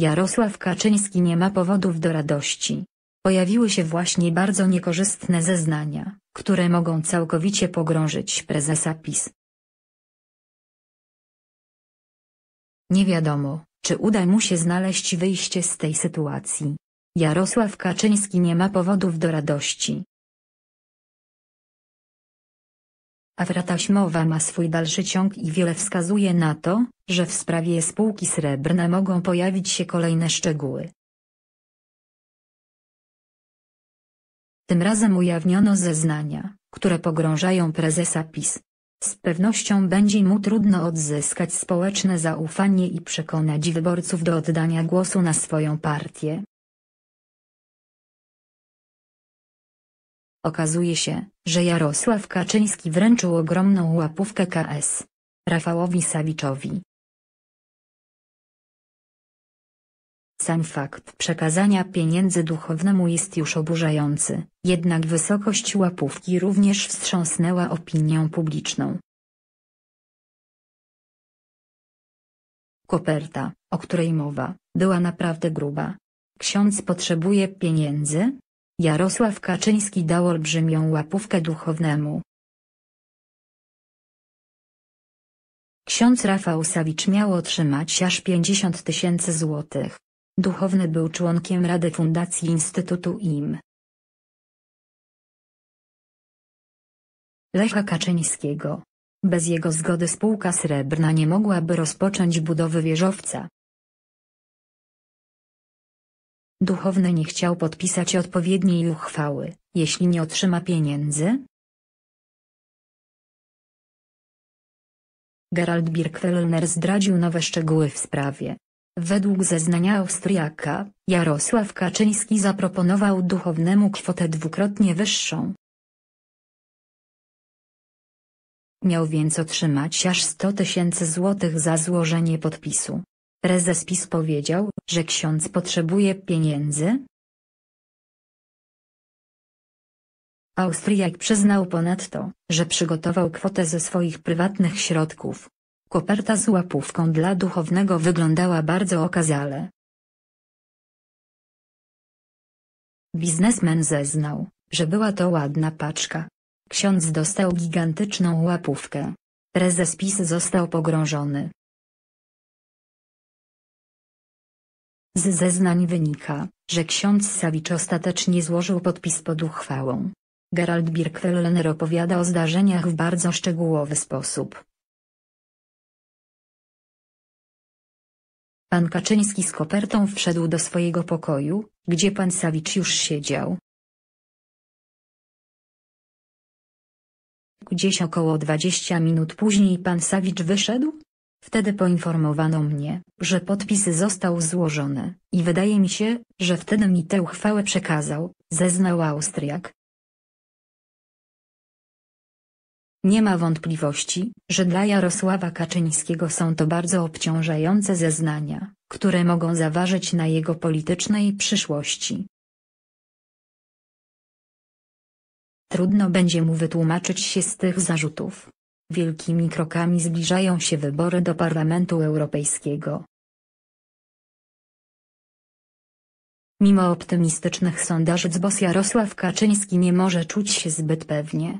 Jarosław Kaczyński nie ma powodów do radości. Pojawiły się właśnie bardzo niekorzystne zeznania, które mogą całkowicie pogrążyć prezesa PiS. Nie wiadomo, czy uda mu się znaleźć wyjście z tej sytuacji. Jarosław Kaczyński nie ma powodów do radości. Afera taśmowa ma swój dalszy ciąg i wiele wskazuje na to, że w sprawie spółki srebrne mogą pojawić się kolejne szczegóły. Tym razem ujawniono zeznania, które pogrążają prezesa PiS. Z pewnością będzie mu trudno odzyskać społeczne zaufanie i przekonać wyborców do oddania głosu na swoją partię. Okazuje się, że Jarosław Kaczyński wręczył ogromną łapówkę KS. Rafałowi Sawiczowi. Sam fakt przekazania pieniędzy duchownemu jest już oburzający, jednak wysokość łapówki również wstrząsnęła opinią publiczną. Koperta, o której mowa, była naprawdę gruba. Ksiądz potrzebuje pieniędzy? Jarosław Kaczyński dał olbrzymią łapówkę duchownemu. Ksiądz Rafał Sawicz miał otrzymać aż 50 tysięcy złotych. Duchowny był członkiem Rady Fundacji Instytutu IM. Lecha Kaczyńskiego. Bez jego zgody spółka srebrna nie mogłaby rozpocząć budowy wieżowca. Duchowny nie chciał podpisać odpowiedniej uchwały, jeśli nie otrzyma pieniędzy. Gerald Birkwellner zdradził nowe szczegóły w sprawie. Według zeznania Austriaka, Jarosław Kaczyński zaproponował duchownemu kwotę dwukrotnie wyższą. Miał więc otrzymać aż 100 tysięcy złotych za złożenie podpisu. Prezes PiS powiedział, że ksiądz potrzebuje pieniędzy. Austriak przyznał ponadto, że przygotował kwotę ze swoich prywatnych środków. Koperta z łapówką dla duchownego wyglądała bardzo okazale. Biznesmen zeznał, że była to ładna paczka. Ksiądz dostał gigantyczną łapówkę. Prezes PiS został pogrążony. Z zeznań wynika, że ksiądz Sawicz ostatecznie złożył podpis pod uchwałą. Gerald Birkwellner opowiada o zdarzeniach w bardzo szczegółowy sposób. Pan Kaczyński z kopertą wszedł do swojego pokoju, gdzie pan Sawicz już siedział. Gdzieś około 20 minut później pan Sawicz wyszedł? Wtedy poinformowano mnie, że podpis został złożony, i wydaje mi się, że wtedy mi tę uchwałę przekazał, zeznał Austriak. Nie ma wątpliwości, że dla Jarosława Kaczyńskiego są to bardzo obciążające zeznania, które mogą zaważyć na jego politycznej przyszłości. Trudno będzie mu wytłumaczyć się z tych zarzutów. Wielkimi krokami zbliżają się wybory do Parlamentu Europejskiego. Mimo optymistycznych sondaży Dzbos Jarosław Kaczyński nie może czuć się zbyt pewnie.